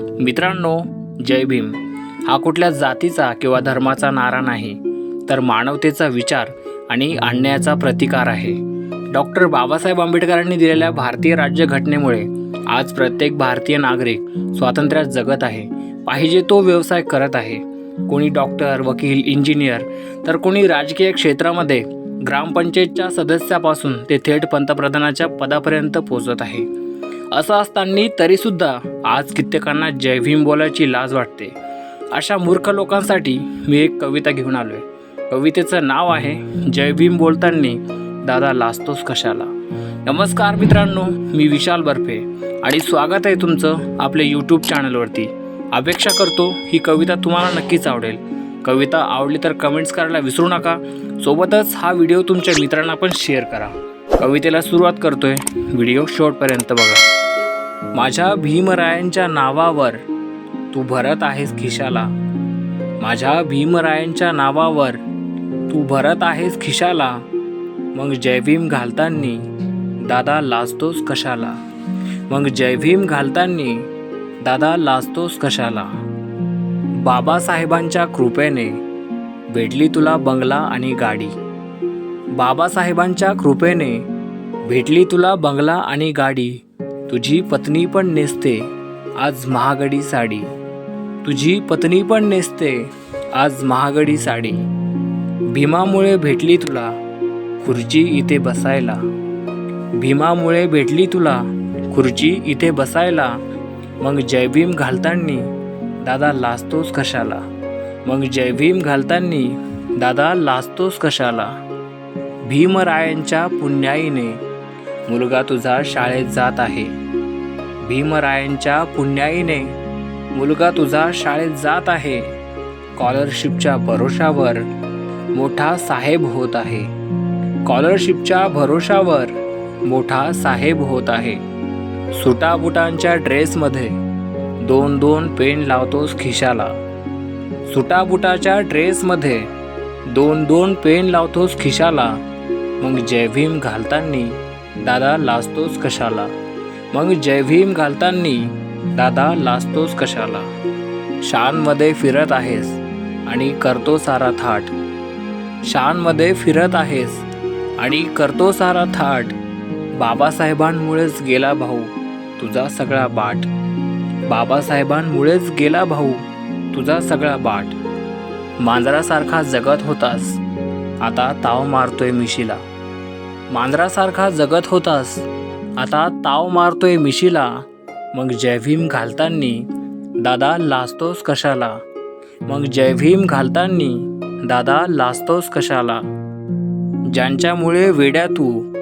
मित्रांनो जय भीम. हा कुठल्या जातीचा किंवा धर्माचा नारा नाही तर मानवतेचा विचार आणि अन्यायाचा प्रतिकार आहे. डॉक्टर बाबासाहेब आंबेडकरांनी दिलेल्या भारतीय राज्यघटनेमुळे आज प्रत्येक भारतीय नागरिक स्वातंत्र्यात जगत आहे. पाहिजे तो व्यवसाय करत आहे. कोणी डॉक्टर वकील इंजिनियर तर कोणी राजकीय क्षेत्रामध्ये ग्रामपंचायतच्या सदस्यापासून ते थेट पंतप्रधानाच्या पदापर्यंत पोहोचत आहे. असं असताना तरीसुद्धा आज कित्येकांना जय भीम बोलायची लाज वाटते. अशा मूर्ख लोकांसाठी मी एक कविता घेऊन आलो आहे कवितेचं नाव आहे जय भीम बोलताना दादा लाजतोस कशाला? नमस्कार मित्रांनो मी विशाल बर्फे आणि स्वागत आहे तुमचं आपल्या यूट्यूब चॅनलवरती अपेक्षा करतो ही कविता तुम्हाला नक्कीच आवडेल. कविता आवडली तर कमेंट्स करायला विसरू नका. सोबतच हा व्हिडिओ तुमच्या मित्रांना पण शेअर करा. कवितेला सुरुवात करतोय. व्हिडिओ शेवटपर्यंत बघा. माझ्या भीमरायांच्या नावावर तू भरत आहेस खिशाला. माझ्या भीमरायांच्या नावावर तू भरत आहेस खिशाला. मग जय भीम घालतानी दादा लाजतोस कशाला? मग जय भीम घालतानी दादा लाजतोस कशाला? बाबासाहेबांच्या कृपेने भेटली तुला बंगला आणि गाडी. बाबासाहेबांच्या कृपेने भेटली तुला बंगला आणि गाडी. तुझी पत्नी पण नेसते आज महागडी साडी. तुझी पत्नी पण नेसते आज महागडी साडी. भीमामुळे भेटली तुला खुर्ची इथे बसायला. भीमामुळे भेटली तुला खुर्ची इथे बसायला. मग जय भीम दादा लाजतोस कशाला? मग जय भीम घालतानी दादा लाजतोस कशाला? भीमरायांच्या पुण्याईने मुलगा तुझा शाळेत जात आहे. भीमरायांच्या पुण्याईने. मुलगा तुझा शाळेत जात आहे. स्कॉलरशिपच्या भरोशावर मोठा साहेब होत आहे. स्कॉलरशिपच्या भरोशावर मोठा साहेब होत आहे. सुटाबुटांच्या ड्रेसमध्ये दोन दोन पेन लावतोस खिशाला. सुटाबुटाच्या ड्रेसमध्ये दोन दोन पेन लावतोस खिशाला. मग जय भीम दादा लाजतोस कशाला? मग जय भीम दादा लाजतोस कशाला? शानमध्ये फिरत आहेस आणि करतो सारा थाट. शानमध्ये फिरत आहेस आणि करतो सारा थाट. बाबासाहेबांमुळेच गेला भाऊ तुझा सगळा बाट. बाबासाहेबांमुळेच गेला भाऊ तुझा सगळा बाट. मांजरासारखा जगत होतास. आता ताव मारतोय मिशीला. मांजरासारखा जगत होतास. आता ताव मारतोय मिशीला. मग जय भीम दादा लाजतोस कशाला? मग जय भीम दादा लाजतोस कशाला? ज्यांच्यामुळे वेड्या तू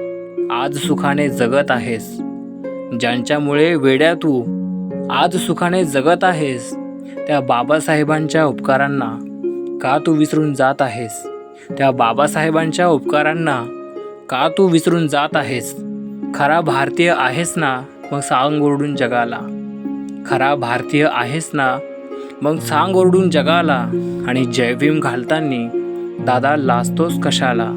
आज सुखाने जगत आहेस. ज्यांच्यामुळे वेड्या तू आज सुखाने जगत आहेस त्या बाबासाहेबांच्या उपकारांना का तू विसरून जात आहेस? त्या बाबासाहेबांच्या उपकारांना का तू विसरून जात आहेस? खरा भारतीय आहेस ना मग सांग ओरडून जगाला. खरा भारतीय आहेस ना मग सांग ओरडून जगाला आणि जय भीम घालतानी दादा लाजतोस कशाला?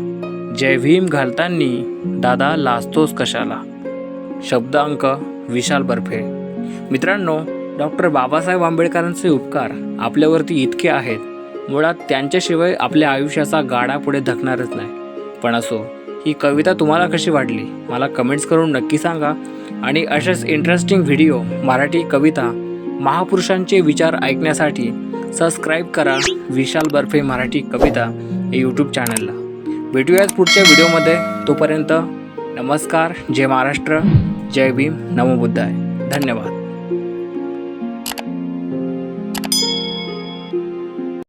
जय भीम घालतानी दादा लाजतोस कशाला? शब्द अंक विशाल बर्फे. मित्रांनो डॉक्टर बाबासाहेब आंबेडकरांचे उपकार आपल्यावरती इतके आहेत. मुळात त्यांच्याशिवाय आपल्या आयुष्याचा गाडा पुढे धकणारच नाही. पण असो ही कविता तुम्हाला कशी वाटली? मला कमेंट्स करून नक्की सांगा. आणि अशाच इंटरेस्टिंग व्हिडिओ मराठी कविता महापुरुषांचे विचार ऐकण्यासाठी सबस्क्राईब करा विशाल बर्फे मराठी कविता या यूट्यूब चॅनलला भेटूयाच पुढच्या व्हिडिओमध्ये तोपर्यंत नमस्कार. जय महाराष्ट्र. जय भीम. नमो बुद्धाय. धन्यवाद.